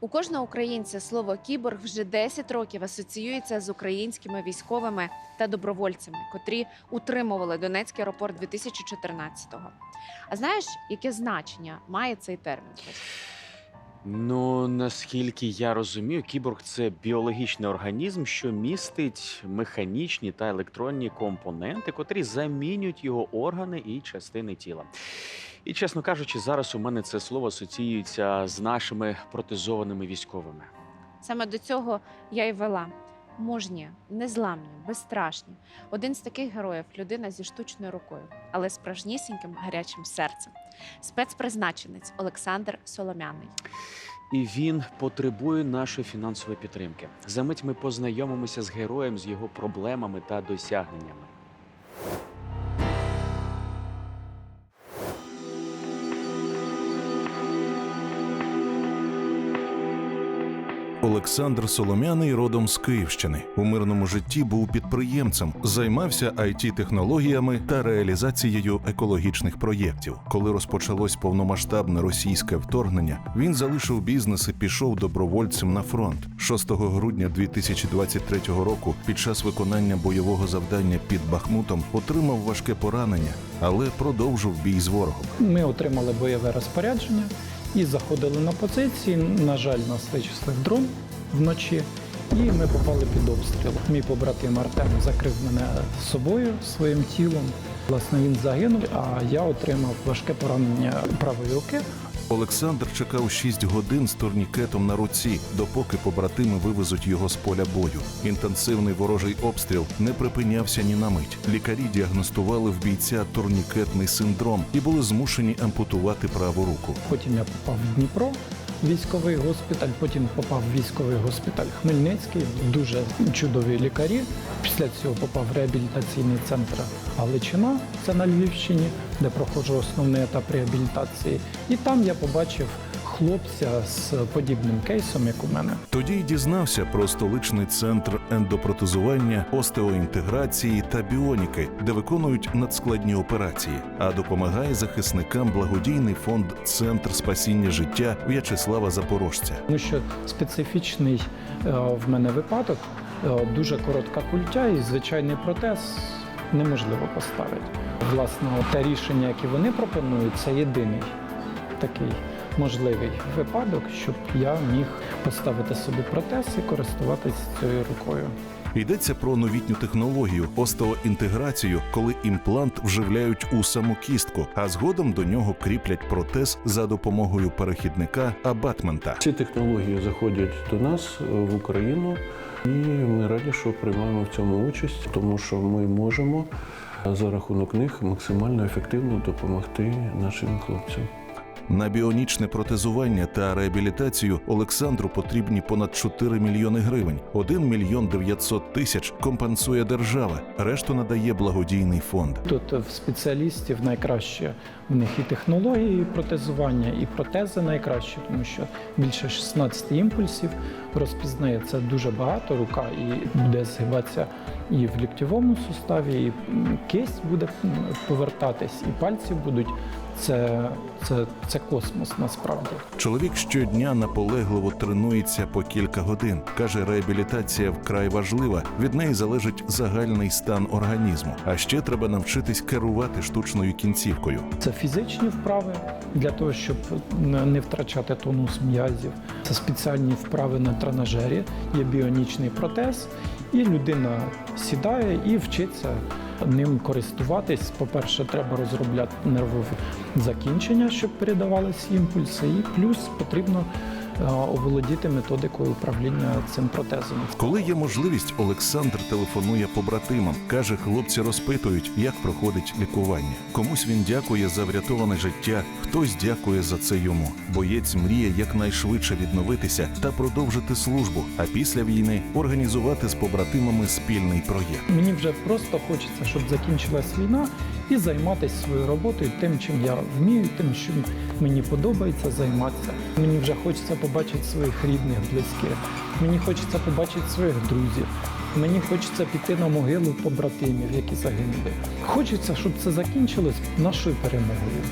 У кожного українця слово кіборг вже 10 років асоціюється з українськими військовими та добровольцями, котрі утримували Донецький аеропорт 2014-го. А знаєш, яке значення має цей термін? Ну наскільки я розумію, кіборг це біологічний організм, що містить механічні та електронні компоненти, котрі замінюють його органи і частини тіла. І чесно кажучи, зараз у мене це слово асоціюється з нашими протезованими військовими. Саме до цього я й вела. Мужні, незламні, безстрашні. Один з таких героїв людина зі штучною рукою, але справжнісіньким гарячим серцем. Спецпризначенець Олександр Соломяний. І він потребує нашої фінансової підтримки. За мить ми познайомимося з героєм, з його проблемами та досягненнями. Олександр Солом'яний родом з Київщини. У мирному житті був підприємцем, займався it технологіями та реалізацією екологічних проєктів. Коли розпочалось повномасштабне російське вторгнення, він залишив бізнес і пішов добровольцем на фронт. 6 грудня 2023 року, під час виконання бойового завдання під Бахмутом, отримав важке поранення, але продовжив бій з ворогом. Ми отримали бойове розпорядження і заходили на позиції. На жаль, нас вичислив дрон вночі, і ми попали під обстріл. Мій побратим Артем закрив мене собою своїм тілом. Власне, він загинув, а я отримав важке поранення правої руки. Олександр чекав 6 годин з турнікетом на руці, допоки побратими вивезуть його з поля бою. Інтенсивний ворожий обстріл не припинявся ні на мить. Лікарі діагностували в бійця турнікетний синдром і були змушені ампутувати праву руку. Потім я попав в Дніпро. Військовий госпіталь, потім попав в військовий госпіталь Хмельницький, дуже чудові лікарі. Після цього попав в реабілітаційний центр Галичина, це на Львівщині, де проходжу основний етап реабілітації. І там я побачив хлопця з подібним кейсом, як у мене. Тоді й дізнався про столичний центр ендопротезування, остеоінтеграції та біоніки, де виконують надскладні операції. А допомагає захисникам благодійний фонд Центр спасіння життя В'ячеслава Запорожця. Тому що специфічний е, в мене випадок, е, дуже коротка культя і звичайний протез неможливо поставити. Власне, те рішення, яке вони пропонують, це єдиний такий можливий випадок, щоб я міг поставити собі протез і користуватися цією рукою. Йдеться про новітню технологію остеоінтеграцію, коли імплант вживляють у саму кістку, а згодом до нього кріплять протез за допомогою перехідника абатмента. Ці технології заходять до нас е, в Україну, і ми раді, що приймаємо в цьому участь, тому що ми можемо е, за рахунок них максимально ефективно допомогти нашим хлопцям. На біонічне протезування та реабілітацію Олександру потрібні понад 4 мільйони гривень. 1 мільйон 900 тисяч компенсує держава, решту надає благодійний фонд. Тут в спеціалістів найкраще в них і технології протезування, і протези найкращі, тому що більше 16 імпульсів розпізнає це дуже багато. Рука і буде згибатися і в ліктьовому суставі, і кисть буде повертатись, і пальці будуть. Це, це, це космос насправді. Чоловік щодня наполегливо тренується по кілька годин. каже, реабілітація вкрай важлива. Від неї залежить загальний стан організму. А ще треба навчитись керувати штучною кінцівкою. Це фізичні вправи для того, щоб не втрачати тонус м'язів. Це спеціальні вправи на тренажері, є біонічний протез, і людина сідає і вчиться ним користуватись. По-перше, треба розробляти нервові закінчення, щоб передавались імпульси, і плюс потрібно оволодіти методикою управління цим протезом. Коли є можливість, Олександр телефонує побратимам. каже, хлопці розпитують, як проходить лікування. Комусь він дякує за врятоване життя, хтось дякує за це йому. Боєць мріє якнайшвидше відновитися та продовжити службу. А після війни організувати з побратимами спільний проєкт. Мені вже просто хочеться, щоб закінчилась війна, і займатися своєю роботою, тим, чим я вмію, тим, чим мені подобається займатися. Мені вже хочеться побачити своїх рідних, близьких. Мені хочеться побачити своїх друзів. Мені хочеться піти на могилу побратимів, які загинули. Хочеться, щоб це закінчилось нашою перемогою.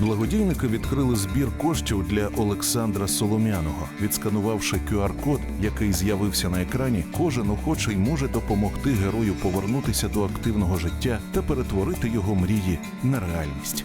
Благодійники відкрили збір коштів для Олександра Солом'яного. Відсканувавши QR-код, який з'явився на екрані, кожен охочий може допомогти герою повернутися до активного життя та перетворити його мрії на реальність.